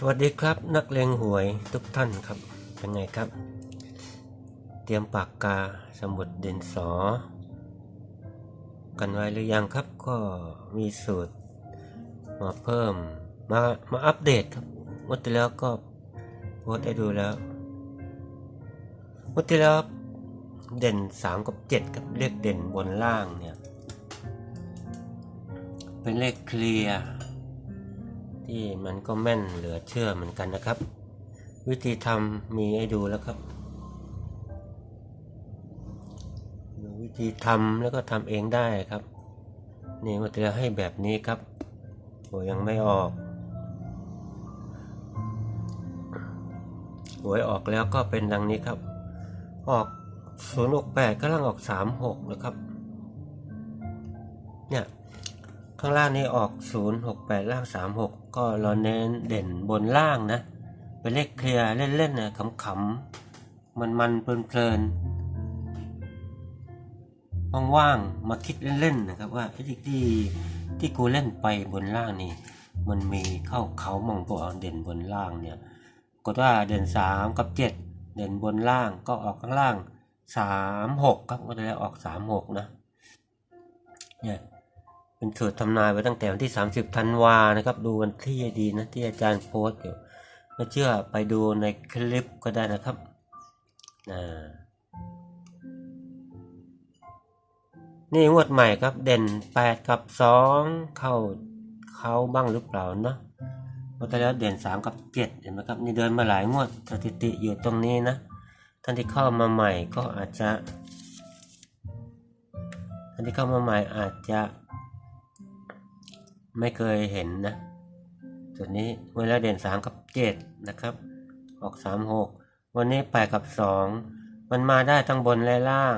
สวัสดีครับ นักเลงหวยทุกท่านครับ เป็นไงครับ เตรียมปากกาสมุดดินสอ กันไว้หรือยังครับก็มีสูตร มาเพิ่มมามาอัปเดตครับวันที่แล้วก็โพสต์ให้ดูแล้ววันที่แล้วเด่น 3 กับ 7 กับเลขเด่นบนล่างเนี่ย เป็นเลขเคลียร์ ที่มันก็แม่นเหลือเชื่อเหมือนกันนะครับ วิธีทำมีให้ดูแล้วครับ วิธีทำแล้วก็ทำเองได้ครับ นี่มันจะให้แบบนี้ครับโหยังไม่ออกหวยออกแล้วก็เป็นดังนี้ครับ ออก0 6 8ก็ล่างออก 3 6 นะครับ เนี่ย ข้างล่างนี้ออก 0 6 8 ล่าง 3 6 ก็เราเน้นเด่นบนล่างนะ เป็นเลขเคลียร์เล่นๆนะขำๆ มันๆ เพลินๆ ว่างๆ มาคิดเล่นๆ นะครับว่าไอ้ที่ที่ที่กูเล่นไปบนล่างนี่ มันมีเข้าเขามองตัวเอาเด่นบนล่างเนี่ยก็ว่าเด่น 3 กับ 7 เด่นบนล่างก็ออกข้างล่าง 3 6 ครับก็จะได้ออก 3 6 นะเนี่ย เป็นสูตรทำนายไว้ตั้งแต่วันที่ 30ธันวานะครับ ดูวันที่ดีนะที่อาจารย์โพสต์อยู่ไม่เชื่อไปดูในคลิปก็ได้นะครับนะนี่งวดใหม่ครับเด่น 8 กับ 2 เข้าเข้าบ้างหรือเปล่าเนาะเมื่แล้วเด่น 3 กับ 7 เห็นไหมครับ นี่เดินมาหลายงวดสถิติอยู่ตรงนี้นะ ท่านที่เข้ามาใหม่ก็อาจจะ ท่านที่เข้ามาใหม่อาจจะ ไม่เคยเห็นนะจุดนี้เวลาเด่น 3 กับ 7 นะครับ ออก 3 6 วันนี้ 8 กับ 2 มันมาได้ทั้งบนและล่าง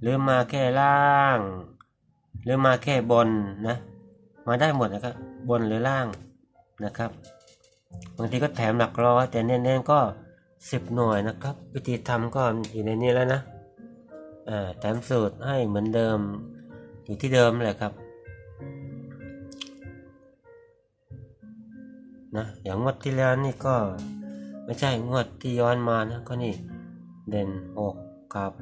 หรือมาแค่ล่าง หรือมาแค่บนนะ มาได้หมดนะครับ บนหรือล่างนะครับ บางทีก็แถมหลักร้อยแต่เน้นๆก็ 10 หน่วยนะครับ วิธีทำก็อยู่ในนี้แล้วนะอ่าแถมสูตรให้เหมือนเดิมอยู่ที่เดิมเลยครับ นะอย่างงวดที่แล้วนี่ก็ไม่ใช่งวดที่ย้อนมานะก็นี่เด่นหกกับ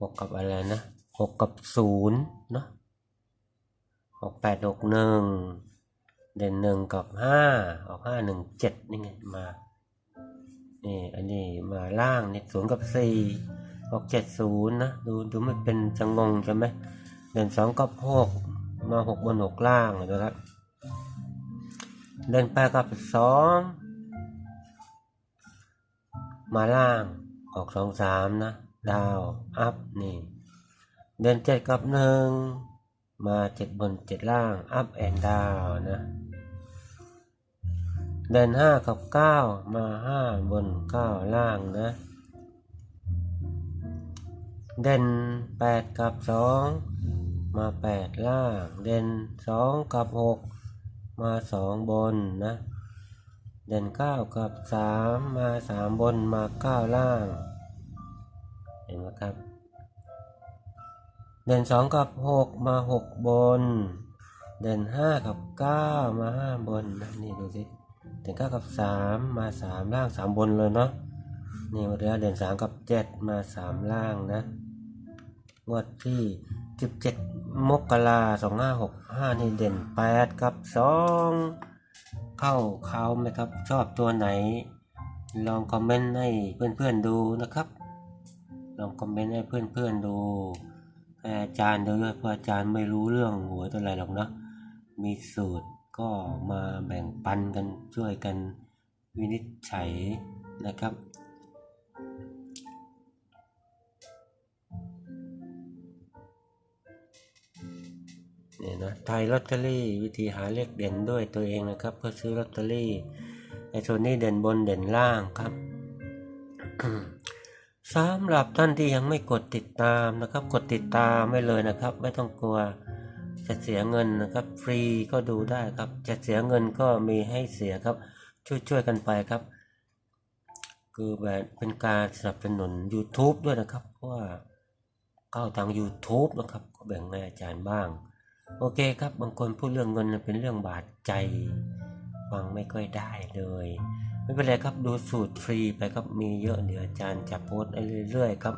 หกกับอะไรนะหกกับศูนย์เนาะหกแปดหกหนึ่งเด่นหนึ่งกับห้าออกห้าหนึ่งเจ็ดนี่ไงมานี่อันนี้มาล่างนี่ศูนย์กับสี่ออกเจ็ดศูนย์นะดูดูไม่เป็นจะงงใช่ไหมเด่นสองกับหกมาหกบนหกล่างนะครับ เดินไปกับสองมาล่างออกสองสามนะ ดาวอัพนี่ เดินเจ็ดกับหนึ่งมาเจ็ดบนเจ็ดล่างอัพแอนดาวนะเดินห้ากับเก้ามาห้าบนเก้าล่างนะ เด่นแปดกับสองมาแปดล่าง เด่นสองกับหก มาสองบนนะ เด่นเก้ากับสามมาสามบนมาเก้าล่าง เห็นไหมครับ เด่นสองกับหกมาหกบน เด่นห้ากับเก้ามาห้าบนนะนี่ดูสิเด่นเก้ากับสามมาสามล่างสามบนเลยเนาะนี่วันนี้เด่นสามกับเจ็ดมาสามล่างนะงวดที่ สิบเจ็ดมกราสองห้าหกห้านี่เด่นแปดกับสองเข้าเขาไหมครับ ชอบตัวไหน ลองคอมเมนต์ให้เพื่อนๆดูนะครับ ลองคอมเมนต์ให้เพื่อนๆดูอาจารย์ดูด้วยเพราะอาจารย์ไม่รู้เรื่องหวยตัวอะไรหรอกเนาะมีสูตรก็มาแบ่งปันกันช่วยกันวินิจฉัยนะครับ เนี่ยนะไทยลอตเตอรี่วิธีหาเลขเด่นด้วยตัวเองนะครับ เพื่อซื้อลอตเตอรี่ไอ้ส่วนนี้เด่นบนเด่นล่างครับสำหรับท่านที่ยังไม่กดติดตามนะครับ กดติดตามไว้เลยนะครับ ไม่ต้องกลัวจะเสียเงินนะครับ ฟรีก็ดูได้ครับ จะเสียเงินก็มีให้เสียครับ ช่วยช่วยๆกันไปครับ คือแบบเป็นการสนับสนุน YouTube ด้วยนะครับ เพราะว่าเข้าทาง YouTube นะครับ ก็แบ่งให้อาจารย์บ้าง โอเคครับ บางคนพูดเรื่องเงินเป็นเรื่องบาดใจ ฟังไม่ค่อยได้เลย ไม่เป็นไรครับดูสูตรฟรีไปครับมีเยอะเดี๋ยวอาจารย์จะโพสต์เรื่อยๆครับ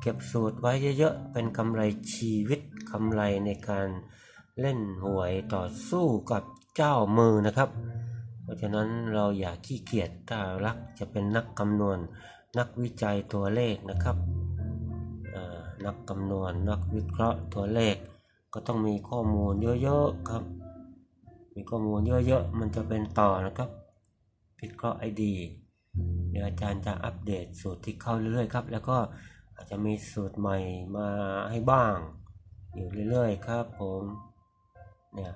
เก็บสูตรไว้เยอะๆ เป็นกำไรชีวิตกำไรในการเล่นหวยต่อสู้กับเจ้ามือนะครับ เพราะฉะนั้นเราอย่าขี้เกียจถ้ารักจะเป็นนักคำนวณ นักวิจัยตัวเลขนะครับนักคำนวณนักวิเคราะห์ตัวเลข ก็ต้องมีข้อมูลเยอะๆครับ มีข้อมูลเยอะๆ มันจะเป็นต่อนะครับวิเคราะห์ไอดีเดี๋ยวอาจารย์จะอัปเดตสูตรที่เข้าเรื่อยๆครับ แล้วก็อาจจะมีสูตรใหม่มาให้บ้าง อยู่เรื่อยๆครับผมเนี่ย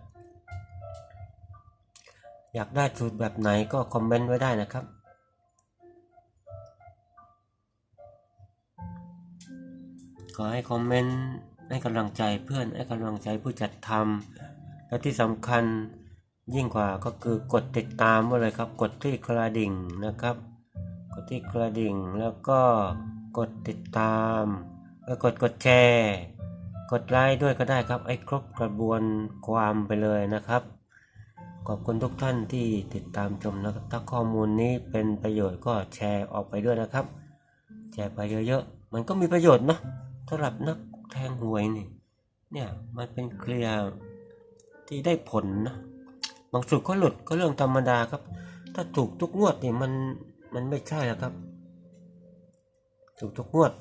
อยากได้สูตรแบบไหนก็คอมเมนต์ไว้ได้นะครับขอให้คอมเมนต์ ให้กำลังใจเพื่อนให้กำลังใจผู้จัดทำและที่สำคัญยิ่งกว่าก็คือกดติดตามไว้เลยครับ กดที่กระดิ่งนะครับ กดที่กระดิ่งแล้วก็กดติดตามแล้วกดกดแชร์กดไลค์ด้วยก็ได้ครับไอ้ครบกระบวนความไปเลยนะครับ ขอบคุณทุกท่านที่ติดตามชมนะครับ ถ้าข้อมูลนี้เป็นประโยชน์ก็แชร์ออกไปด้วยนะครับ แชร์ไปเยอะๆ มันก็มีประโยชน์นะสำหรับนัก แทงหวยนี่ เนี่ยมันเป็นเคลียร์ที่ได้ผลนะบางสูตรก็หลุดก็เรื่องธรรมดาครับ ถ้าถูกทุกงวดนี่มันมันไม่ใช่แล้วครับ ถูกทุกงวด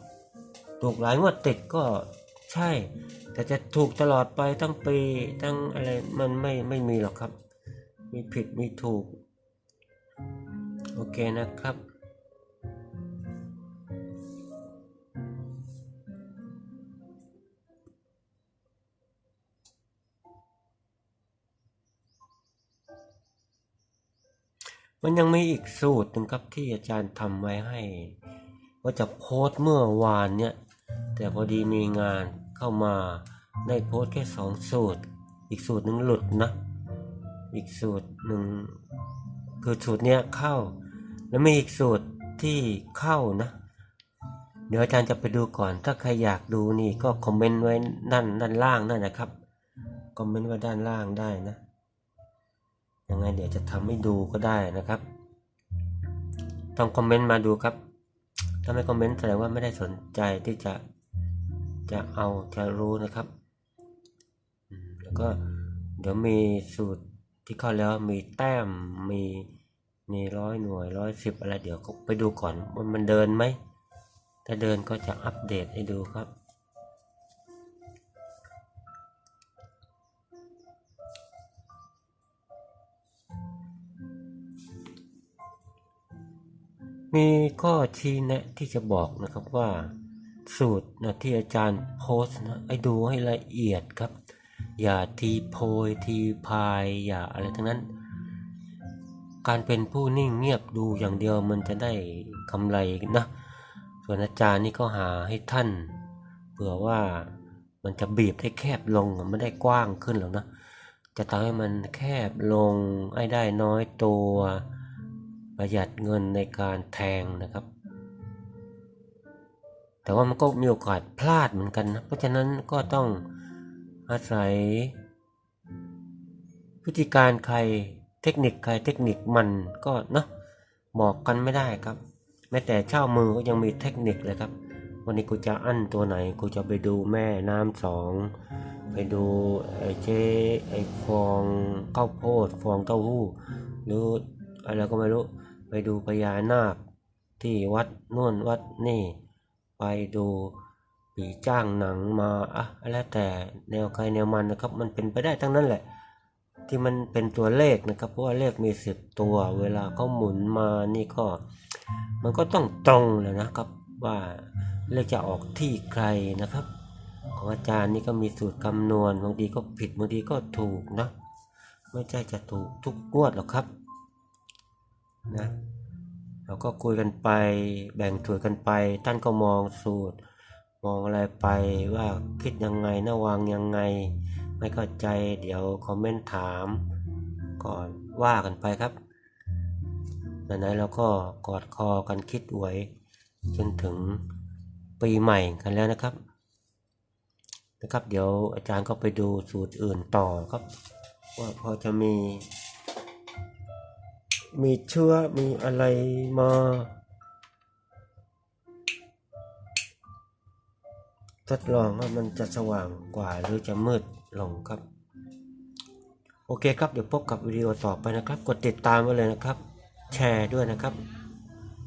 ถูกหลายงวดติดก็ใช่ แต่จะถูกตลอดไปทั้งปีทั้งอะไรมันไม่ไม่มีหรอกครับ มีผิดมีถูก โอเคนะครับ มันยังมีอีกสูตรหนึ่งครับที่อาจารย์ทำไว้ให้ว่าจะโพสต์เมื่อวานเนี่ย แต่พอดีมีงานเข้ามาได้โพสต์แค่สองสูตร อีกสูตรหนึ่งหลุดนะ อีกสูตรหนึ่งคือสูตรเนี้ยเข้า แล้วมีอีกสูตรที่เข้านะ เดี๋ยวอาจารย์จะไปดูก่อน ถ้าใครอยากดูนี่ก็คอมเมนต์ไว้ด้านด้านล่างนั่นนะครับ คอมเมนต์ไว้ด้านล่างได้นะ ยังไงเดี๋ยวจะทำให้ดูก็ได้นะครับ ต้องคอมเมนต์มาดูครับ ถ้าไม่คอมเมนต์แสดงว่าไม่ได้สนใจที่จะจะเอาจะรู้นะครับ แล้วก็เดี๋ยวมีสูตรที่เข้าแล้วมีแต้มมีมีร้อยหน่วยร้อยสิบอะไรเดี๋ยวไปดูก่อนว่ามันเดินไหม ถ้าเดินก็จะอัปเดตให้ดูครับ มีข้อชี้แนะที่จะบอกนะครับว่าสูตรนะที่อาจารย์โพสนะให้ดูให้ละเอียดครับ อย่าทีโพยทีพายอย่าอะไรทั้งนั้น การเป็นผู้นิ่งเงียบดูอย่างเดียวมันจะได้กำไรนะ ส่วนอาจารย์นี่ก็หาให้ท่านเผื่อว่ามันจะบีบให้แคบลงไม่ได้กว้างขึ้นหรอกนะ จะทำให้มันแคบลงให้ได้น้อยตัว ประหยัดเงินในการแทงนะครับ แต่ว่ามันก็มีโอกาสพลาดเหมือนกันนะเพราะฉะนั้นก็ต้องอาศัยวิธีการใครเทคนิคใครเทคนิคมันก็เนาะบอกกันไม่ได้ครับ แม้แต่เช่ามือก็ยังมีเทคนิคเลยครับ วันนี้กูจะอั้นตัวไหนกูจะไปดูแม่น้ำสองไปดูไอ้เจ๊ไอ้ฟองข้าวโพดฟองเต้าหู้หรืออะไรก็ไม่รู้ ไปดูพญานาค ที่วัดนู่นวัดนี่ ไปดูผีจ้างหนังมาอะแล้วแต่แนวใครแนวมันนะครับ มันเป็นไปได้ทั้งนั้นแหละ ที่มันเป็นตัวเลขนะครับ เพราะว่าเลขมีสิบตัว เวลาเขาหมุนมานี่ก็ มันก็ต้องตรงเลยนะครับว่าเลขจะออกที่ใครนะครับ ของอาจารย์นี่ก็มีสูตรคำนวณบางทีก็ผิดบางทีก็ถูกนะ ไม่ใช่จะถูกทุกงวดหรอกครับ นะเราก็คุยกันไป แบ่งถุยกันไป ท่านก็มองสูตร มองอะไรไปว่าคิดยังไงนะวางยังไง ไม่เข้าใจเดี๋ยวคอมเมนต์ถามก่อนว่ากันไปครับไหนๆเราก็กอดคอกันคิดหวย จนถึงปีใหม่กันแล้วนะครับ นะครับ เดี๋ยวอาจารย์ก็ไปดูสูตรอื่นต่อครับ ว่าพอจะมี มีเชื้อมีอะไรมา ทดลองว่ามันจะสว่างกว่าหรือจะมืดลงครับ โอเคครับ เดี๋ยวพบกับวิดีโอต่อไปนะครับ กดติดตามไว้เลยนะครับ แชร์ด้วยนะครับ